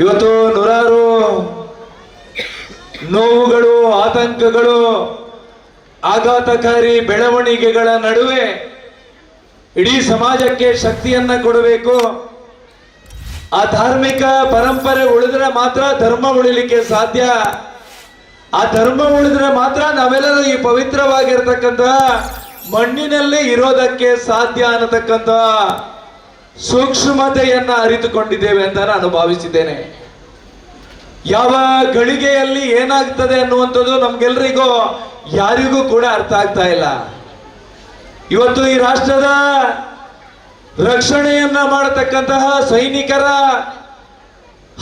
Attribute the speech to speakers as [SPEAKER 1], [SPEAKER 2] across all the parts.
[SPEAKER 1] ಇವತ್ತು ನೂರಾರು ನೋವುಗಳು, ಆತಂಕಗಳು, ಆಘಾತಕಾರಿ ಬೆಳವಣಿಗೆಗಳ ನಡುವೆ ಇಡೀ ಸಮಾಜಕ್ಕೆ ಶಕ್ತಿಯನ್ನ ಕೊಡಬೇಕು. ಆ ಧಾರ್ಮಿಕ ಪರಂಪರೆ ಉಳಿದ್ರೆ ಮಾತ್ರ ಧರ್ಮ ಉಳಿಲಿಕ್ಕೆ ಸಾಧ್ಯ. ಆ ಧರ್ಮ ಉಳಿದ್ರೆ ಮಾತ್ರ ನಾವೆಲ್ಲರೂ ಈ ಪವಿತ್ರವಾಗಿರ್ತಕ್ಕಂಥ ಮಣ್ಣಿನಲ್ಲಿ ಇರೋದಕ್ಕೆ ಸಾಧ್ಯ ಅನ್ನತಕ್ಕಂಥ ಸೂಕ್ಷ್ಮತೆಯನ್ನ ಅರಿತುಕೊಂಡಿದ್ದೇವೆ ಅಂತ ನಾನು ಭಾವಿಸಿದ್ದೇನೆ. ಯಾವ ಗಳಿಗೆಯಲ್ಲಿ ಏನಾಗ್ತದೆ ಅನ್ನುವಂಥದ್ದು ನಮ್ಗೆಲ್ರಿಗೂ ಯಾರಿಗೂ ಕೂಡ ಅರ್ಥ ಆಗ್ತಾ ಇಲ್ಲ. ಇವತ್ತು ಈ ರಾಷ್ಟ್ರದ ರಕ್ಷಣೆಯನ್ನ ಮಾಡತಕ್ಕಂತಹ ಸೈನಿಕರ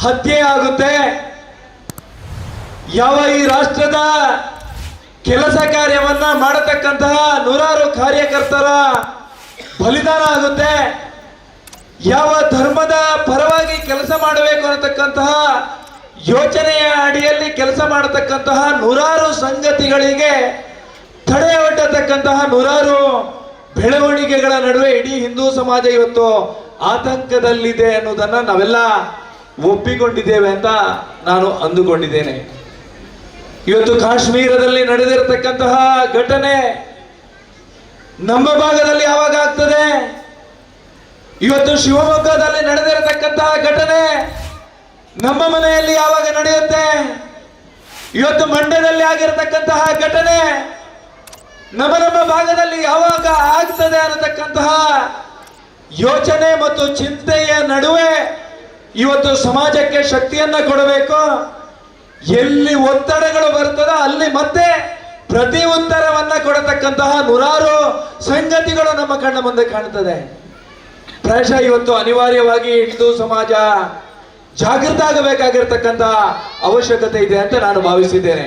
[SPEAKER 1] ಹತ್ಯೆ ಆಗುತ್ತೆ. ಯಾವ ಈ ರಾಷ್ಟ್ರದ ಕೆಲಸ ಕಾರ್ಯವನ್ನ ಮಾಡತಕ್ಕಂತಹ ನೂರಾರು ಕಾರ್ಯಕರ್ತರ ಬಲಿದಾನ ಆಗುತ್ತೆ. ಯಾವ ಧರ್ಮದ ಪರವಾಗಿ ಕೆಲಸ ಮಾಡಬೇಕು ಅನ್ನತಕ್ಕಂತಹ ಯೋಚನೆಯ ಅಡಿಯಲ್ಲಿ ಕೆಲಸ ಮಾಡತಕ್ಕಂತಹ ನೂರಾರು ಸಂಗತಿಗಳಿಗೆ ತಡೆ ಒಡ್ಡತಕ್ಕಂತಹ ನೂರಾರು ಬೆಳವಣಿಗೆಗಳ ನಡುವೆ ಇಡೀ ಹಿಂದೂ ಸಮಾಜ ಇವತ್ತು ಆತಂಕದಲ್ಲಿದೆ ಅನ್ನೋದನ್ನ ನಾವೆಲ್ಲ ಒಪ್ಪಿಕೊಂಡಿದ್ದೇವೆ ಅಂತ ನಾನು ಅಂದುಕೊಂಡಿದ್ದೇನೆ. ಇವತ್ತು ಕಾಶ್ಮೀರದಲ್ಲಿ ನಡೆದಿರತಕ್ಕಂತಹ ಘಟನೆ ನಮ್ಮ ಭಾಗದಲ್ಲಿ ಯಾವಾಗ ಆಗ್ತದೆ? ಇವತ್ತು ಶಿವಮೊಗ್ಗದಲ್ಲಿ ನಡೆದಿರತಕ್ಕಂತಹ ಘಟನೆ ನಮ್ಮ ಮನೆಯಲ್ಲಿ ಯಾವಾಗ ನಡೆಯುತ್ತೆ? ಇವತ್ತು ಮಂಡ್ಯದಲ್ಲಿ ಆಗಿರತಕ್ಕಂತಹ ಘಟನೆ ನಮ್ಮ ನಮ್ಮ ಭಾಗದಲ್ಲಿ ಯಾವಾಗ ಆಗ್ತದೆ ಅನ್ನತಕ್ಕಂತಹ ಯೋಚನೆ ಮತ್ತು ಚಿಂತೆಯ ನಡುವೆ ಇವತ್ತು ಸಮಾಜಕ್ಕೆ ಶಕ್ತಿಯನ್ನ ಕೊಡಬೇಕು. ಎಲ್ಲಿ ಒತ್ತಡಗಳು ಬರ್ತದೋ ಅಲ್ಲಿ ಮತ್ತೆ ಪ್ರತಿ ಉತ್ತರವನ್ನ ಕೊಡತಕ್ಕಂತಹ ನೂರಾರು ಸಂಗತಿಗಳು ನಮ್ಮ ಕಣ್ಣ ಮುಂದೆ ಕಾಣ್ತದೆ. ಪ್ರಾಯಶಃ ಇವತ್ತು ಅನಿವಾರ್ಯವಾಗಿ ಹಿಂದೂ ಸಮಾಜ ಜಾಗೃತ ಆಗಬೇಕಾಗಿರ್ತಕ್ಕಂಥ ಅವಶ್ಯಕತೆ ಇದೆ ಅಂತ ನಾನು ಭಾವಿಸಿದ್ದೇನೆ.